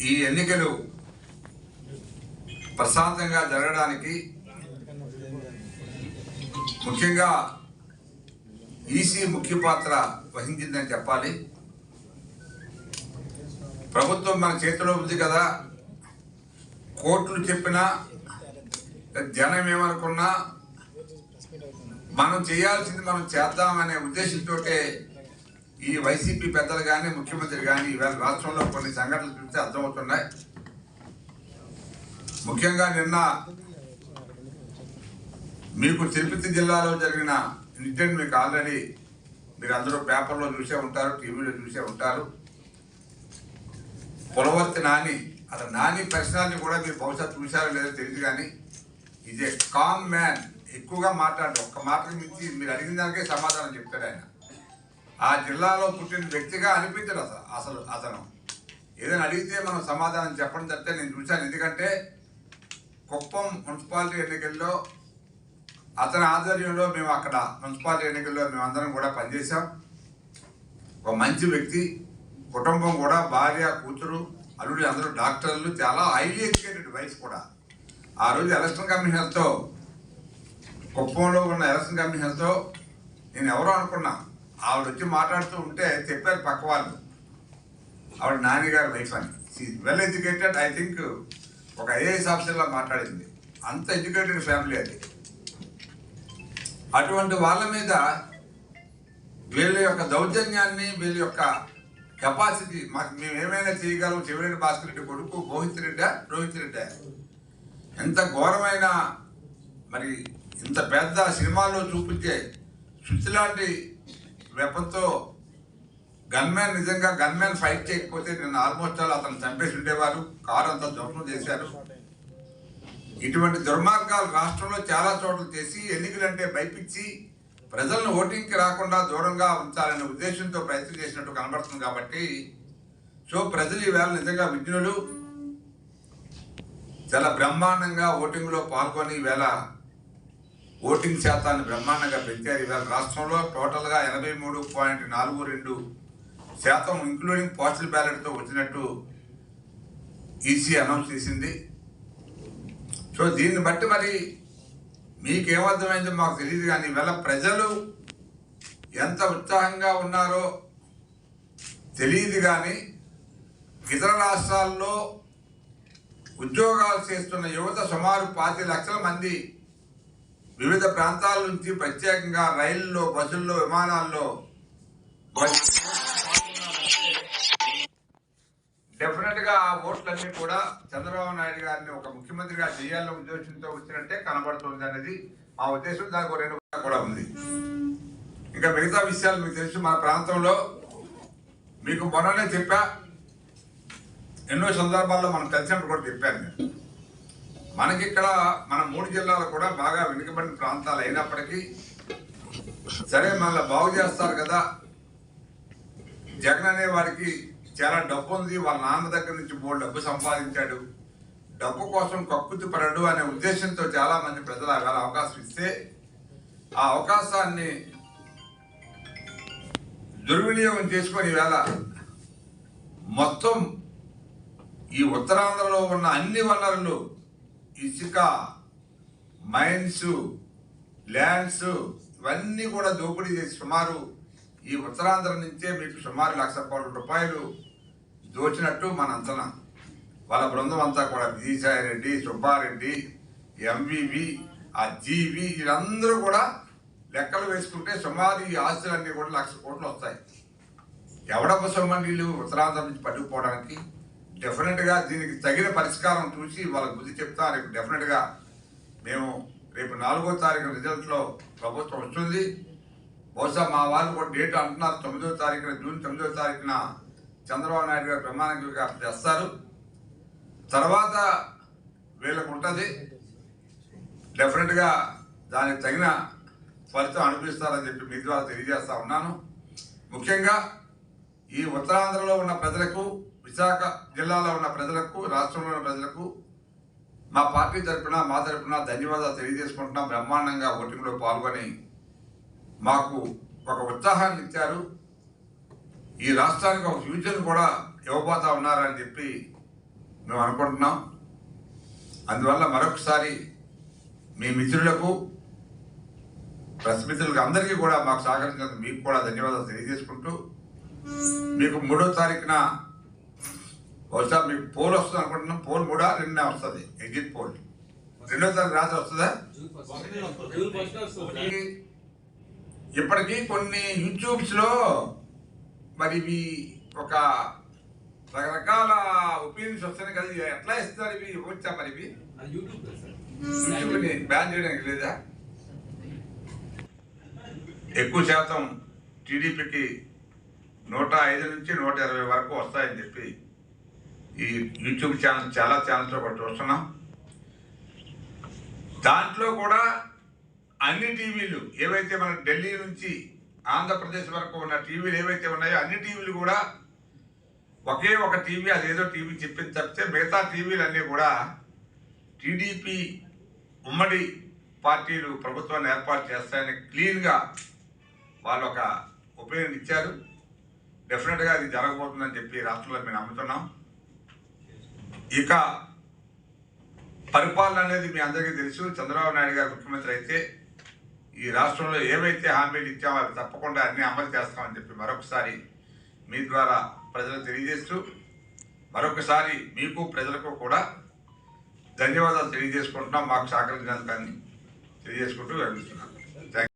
ఈ ఎన్నికలు ప్రశాంతంగా జరగడానికి ముఖ్యంగా ఈసీ ముఖ్య పాత్ర వహించిందని చెప్పాలి. ప్రభుత్వం మన చేతిలో ఉంది కదా. కోర్టులు చెప్పినా జనం ఏమనుకున్నా మనం చేయాల్సింది మనం చేద్దామనే ఉద్దేశంతో ఈ వైసీపీ పెద్దలు కానీ ముఖ్యమంత్రి కానీ ఈవేళ రాష్ట్రంలో కొన్ని సంఘటనలు చూస్తే అర్థమవుతున్నాయి. ముఖ్యంగా నిన్న మీకు తిరుపతి జిల్లాలో జరిగిన ఇన్సిడెంట్ మీకు ఆల్రెడీ మీరు అందరూ పేపర్లో చూసే ఉంటారు టీవీలో చూసే ఉంటారు. పొలవర్తి నాని అతను నాని పర్సనాలిటీ కూడా మీరు బహుశా చూశారో లేదో తెలియదు కానీ ఈజ్ ఏ కామ్ మ్యాన్ ఎక్కువగా మాట్లాడు ఒక్క మాటకి మించి మీరు అడిగిన దానికే సమాధానం చెప్తాడు ఆయన. ఆ జిల్లాలో పుట్టిన వ్యక్తిగా అనిపించడు అసలు అసలు అతను. ఏదైనా అడిగితే మనం సమాధానం చెప్పడం తప్పితే నేను చూశాను. ఎందుకంటే కుప్పం మున్సిపాలిటీ ఎన్నికల్లో అతని ఆధ్వర్యంలో మేము అక్కడ మున్సిపాలిటీ ఎన్నికల్లో మేమందరం కూడా పనిచేసాం ఒక మంచి వ్యక్తి కుటుంబం కూడా భార్య కూతురు అల్లుడు అందరూ డాక్టర్లు చాలా హైలీ ఎడ్యుకేటెడ్ వయసు కూడా. ఆ రోజు ఎలక్షన్ కమిషనర్తో కుప్పంలో ఉన్న ఎలక్షన్ కమిషనర్తో నేను ఎవరో అనుకున్నా. ఆవిడ వచ్చి మాట్లాడుతూ ఉంటే చెప్పారు పక్క వాళ్ళు. ఆవిడ నాన్నగారి వైఫ్ అని. వెల్ ఎడ్యుకేటెడ్ ఐ థింక్ ఒక ఐఏఎస్ ఆఫీసర్లా మాట్లాడింది. అంత ఎడ్యుకేటెడ్ ఫ్యామిలీ అది. అటువంటి వాళ్ళ మీద వీళ్ళ యొక్క దౌర్జన్యాన్ని వీళ్ళ యొక్క కెపాసిటీ మాకు మేము ఏమైనా చేయగలం? చెవిరెడ్డి భాస్కర్ రెడ్డి కొడుకు మోహిత్ రెడ్డా రోహిత్ రెడ్డా? ఎంత ఘోరమైన మరి ఇంత పెద్ద సినిమాల్లో చూపించే శుద్ధి లాంటి వెపన్తో గన్మ్యాన్ నిజంగా గన్మ్యాన్ ఫైట్ చేయకపోతే నేను ఆల్మోస్ట్ ఆల్ అతను చంపేసి ఉండేవారు కారు అంతా ధ్వంసం చేశారు. ఇటువంటి దుర్మార్గాలు రాష్ట్రంలో చాలా చోట్ల చేసి ఎన్నికలంటే భయపించి ప్రజలను ఓటింగ్కి రాకుండా దూరంగా ఉంచాలనే ఉద్దేశంతో ప్రయత్నం చేసినట్టు కనబడుతుంది కాబట్టి సో ప్రజలు ఈవేళ నిజంగా విజ్ఞులు చాలా బ్రహ్మాండంగా ఓటింగ్లో పాల్గొని ఈవేళ ఓటింగ్ శాతాన్ని బ్రహ్మాండంగా పెంచారు. ఇవాళ రాష్ట్రంలో టోటల్గా ఎనభై మూడు పాయింట్ నాలుగు రెండు శాతం ఇంక్లూడింగ్ పోస్టల్ బ్యాలెట్తో వచ్చినట్టు ఈసీ అనౌన్స్ చేసింది. సో దీన్ని బట్టి మరి మీకేమర్థమైందో మాకు తెలియదు కానీ ఇవాళ ప్రజలు ఎంత ఉత్సాహంగా ఉన్నారో తెలియదు కానీ ఇతర రాష్ట్రాల్లో ఉద్యోగాలు చేస్తున్న యువత సుమారు పాతి లక్షల మంది వివిధ ప్రాంతాల నుంచి ప్రత్యేకంగా రైళ్ళలో బస్సుల్లో విమానాల్లో డెఫినెట్గా ఆ ఓట్లన్నీ కూడా చంద్రబాబు నాయుడు గారిని ఒక ముఖ్యమంత్రిగా చేయాలనే ఉద్దేశంతో వచ్చినట్టే కనబడుతుంది అనేది మా ఉద్దేశం. దానికి ఒక రెండు కూడా ఉంది. ఇంకా మిగతా విషయాలు మీకు తెలుసు. మన ప్రాంతంలో మీకు మొన్ననే చెప్పా ఎన్నో సందర్భాల్లో మనం కలిసినప్పుడు కూడా చెప్పాను నేను. మనకి ఇక్కడ మన మూడు జిల్లాలు కూడా బాగా వెనుకబడిన ప్రాంతాలు అయినప్పటికీ సరే మళ్ళీ బాగు చేస్తారు కదా. జగన్ అనే వారికి చాలా డబ్బు ఉంది వాళ్ళ నాన్న దగ్గర నుంచి మూడు డబ్బు సంపాదించాడు. డబ్బు కోసం కక్కుతి పడడు అనే ఉద్దేశంతో చాలా మంది ప్రజలు అలా అవకాశం ఇస్తే ఆ అవకాశాన్ని దుర్వినియోగం చేసుకొని వేళ మొత్తం ఈ ఉత్తరాంధ్రలో ఉన్న అన్ని వనరులు ఇసుక మైన్స్ ల్యాండ్స్ ఇవన్నీ కూడా దోపిడీ చేసి సుమారు ఈ ఉత్తరాంధ్ర నుంచే మీకు సుమారు లక్ష కోట్ల రూపాయలు దోచినట్టు మన అంచనా. వాళ్ళ బృందం అంతా కూడా విజయసాయి రెడ్డి సుబ్బారెడ్డి ఎంవివి ఆ జీవి వీళ్ళందరూ కూడా లెక్కలు వేసుకుంటే సుమారు ఈ ఆస్తులన్నీ కూడా లక్ష కోట్లు వస్తాయి. ఎవడప్ప సొమ్మండీలు ఉత్తరాంధ్ర నుంచి పట్టుకుపోవడానికి? డెఫినెట్గా దీనికి తగిన పరిష్కారం చూసి వాళ్ళకు బుద్ధి చెప్తా రేపు డెఫినెట్గా మేము రేపు నాలుగో తారీఖు రిజల్ట్లో ప్రభుత్వం వస్తుంది. బహుశా మా వాళ్ళు కూడా డేట్ అంటున్నారు తొమ్మిదో తారీఖున జూన్ తొమ్మిదో తారీఖున చంద్రబాబు నాయుడు గారు ప్రమాణంగా చేస్తారు. తర్వాత వీళ్ళకు ఉంటుంది. డెఫినెట్గా దానికి తగిన ఫలితం అనిపిస్తారని చెప్పి మీ ద్వారా తెలియజేస్తా ఉన్నాను. ముఖ్యంగా ఈ ఉత్తరాంధ్రలో ఉన్న ప్రజలకు విశాఖ జిల్లాలో ఉన్న ప్రజలకు రాష్ట్రంలో ఉన్న ప్రజలకు మా పార్టీ తరఫున మా తరపున ధన్యవాదాలు తెలియజేసుకుంటున్నాం. బ్రహ్మాండంగా ఓటింగ్లో పాల్గొని మాకు ఒక ఉత్సాహాన్ని ఇచ్చారు. ఈ రాష్ట్రానికి ఒక ఫ్యూచర్ కూడా ఇవ్వబోతా ఉన్నారని చెప్పి మేము అనుకుంటున్నాం. అందువల్ల మరొకసారి మీ మిత్రులకు ప్రెస్ మిత్రులకు అందరికీ కూడా మాకు సహకరించినందుకు మీకు కూడా ధన్యవాదాలు తెలియజేసుకుంటూ మీకు మూడో తారీఖున బహుశా మీకు పోల్ వస్తుంది అనుకుంటున్నాం. పోల్ కూడా నిన్నే వస్తుంది. Exit poll. రెండో తారీఖు రాత్రి వస్తుందా? ఇప్పటికీ కొన్ని యూట్యూబ్స్లో మరి ఇవి ఒక రకరకాల ఒపీనియన్స్ వస్తున్నాయి కదా. ఎట్లా ఇస్తున్నారు ఇవి? ఇవ్వచ్చా మరి ఇవి? యూట్యూబ్ని బ్యాన్ చేయడానికి లేదా? ఎక్కువ శాతం టీడీపీకి నూట ఐదు నుంచి నూట ఇరవై వరకు వస్తాయని చెప్పి ఈ యూట్యూబ్ ఛానల్ చాలా ఛానల్స్లో కూడా చూస్తున్నాం. దాంట్లో కూడా అన్ని టీవీలు ఏవైతే మన ఢిల్లీ నుంచి ఆంధ్రప్రదేశ్ వరకు ఉన్న టీవీలు ఏవైతే ఉన్నాయో అన్ని టీవీలు కూడా ఒకే ఒక టీవీ అదేదో టీవీ చెప్పింది తప్పితే మిగతా టీవీలు అన్నీ కూడా టీడీపీ ఉమ్మడి పార్టీలు ప్రభుత్వాన్ని ఏర్పాటు చేస్తాయని క్లీన్గా వాళ్ళు ఒక ఒపీనియన్ ఇచ్చారు. డెఫినెట్గా అది జరగబోతుందని చెప్పి రాష్ట్రంలో మేము నమ్ముతున్నాం. ఇక పరిపాలన అనేది మీ అందరికీ తెలుసు. చంద్రబాబు నాయుడు గారు ముఖ్యమంత్రి అయితే ఈ రాష్ట్రంలో ఏవైతే హామీలు ఇచ్చామో అవి తప్పకుండా అన్నీ అమలు చేస్తామని చెప్పి మరొకసారి మీ ద్వారా ప్రజలకు తెలియజేస్తూ మరొకసారి మీకు ప్రజలకు కూడా ధన్యవాదాలు తెలియజేసుకుంటున్నాం. మాకు సహకరించినందుకు తెలియజేసుకుంటూ విరమిస్తున్నాను